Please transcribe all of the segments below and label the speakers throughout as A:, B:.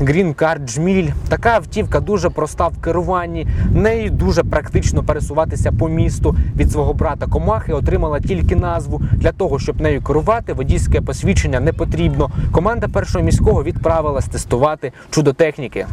A: Green Car Джміль. Така автівка дуже проста в керуванні. Нею дуже практично пересуватися по місту. Від свого брата Комахи отримала тільки назву. Для того, щоб нею керувати, водійське посвідчення не потрібно. Команда першого міського відправилась тестувати чудо техніки.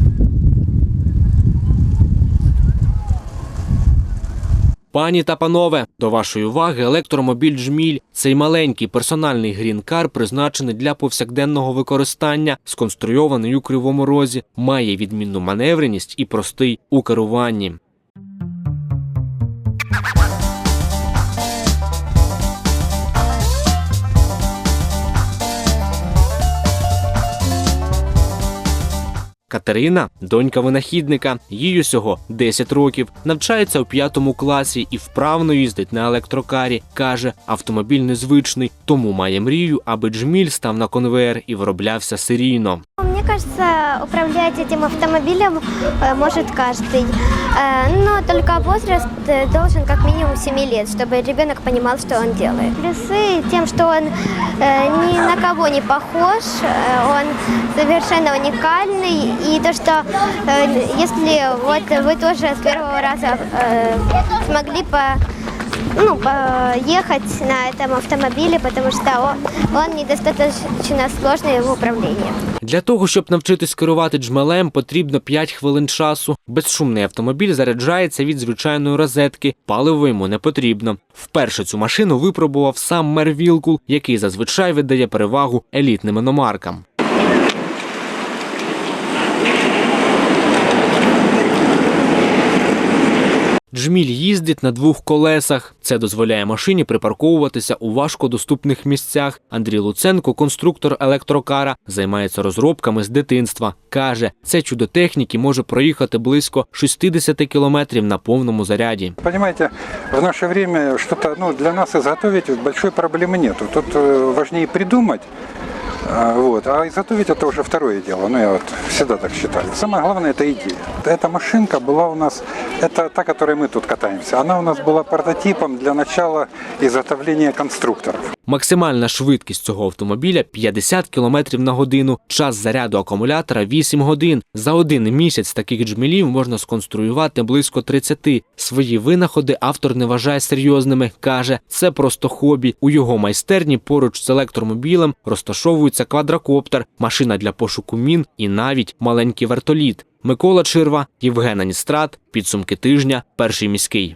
A: Пані та панове, до вашої уваги електромобіль Джміль. Цей маленький персональний грін-кар призначений для повсякденного використання, сконструйований у кривому розі, має відмінну маневреність і простий у керуванні. Катерина донька винахідника, їй усього 10 років, навчається у п'ятому класі і вправно їздить на електрокарі. каже, автомобіль незвичний, тому має мрію, аби джміль став на конвеєр і вироблявся серійно
B: Мне кажется, управлять этим автомобилем э, может каждый. Э, но только возраст э, должен как минимум 7 лет, чтобы ребенок понимал, что он делает. Плюсы тем, что он э, ни на кого не похож, э, он совершенно уникальный. И то, что э, если вот вы тоже с первого раза э, смогли по ну, поехать на этом автомобиле, потому что он, он недостаточно сложный в управлении.
A: Для того, щоб навчитись керувати джмелем, потрібно 5 хвилин часу. Безшумний автомобіль заряджається від звичайної розетки, паливо йому не потрібно. Вперше цю машину випробував сам мер Вілкул, який зазвичай віддає перевагу елітним іномаркам. Джміль їздить на двох колесах. Це дозволяє машині припарковуватися у важкодоступних місцях. Андрій Луценко, конструктор електрокара, займається розробками з дитинства. Каже, це чудо техніки може проїхати близько 60 кілометрів на повному заряді.
C: Понимаете, в наше время что-то ну, для нас изготовить большой проблемы нету. Тут э, важнее придумать, вот, а изготовить это уже второе дело. Ну, я вот всегда так считаю. Самое главное это идея. Эта машинка была у нас, это та, которой мы тут катаемся. Она у нас была прототипом для начала изготовления конструкторов.
A: Максимальна швидкість цього автомобіля 50 км на годину. Час заряду акумулятора 8 годин. За один місяць таких джмелів можна сконструювати близько 30. Свої винаходи автор не вважає серйозними. каже, це просто хобі. У його майстерні поруч з електромобілем розташовується квадрокоптер, машина для пошуку мін і навіть маленький вертоліт. Микола Чирва, Євген Аністрат, підсумки тижня, перший міський.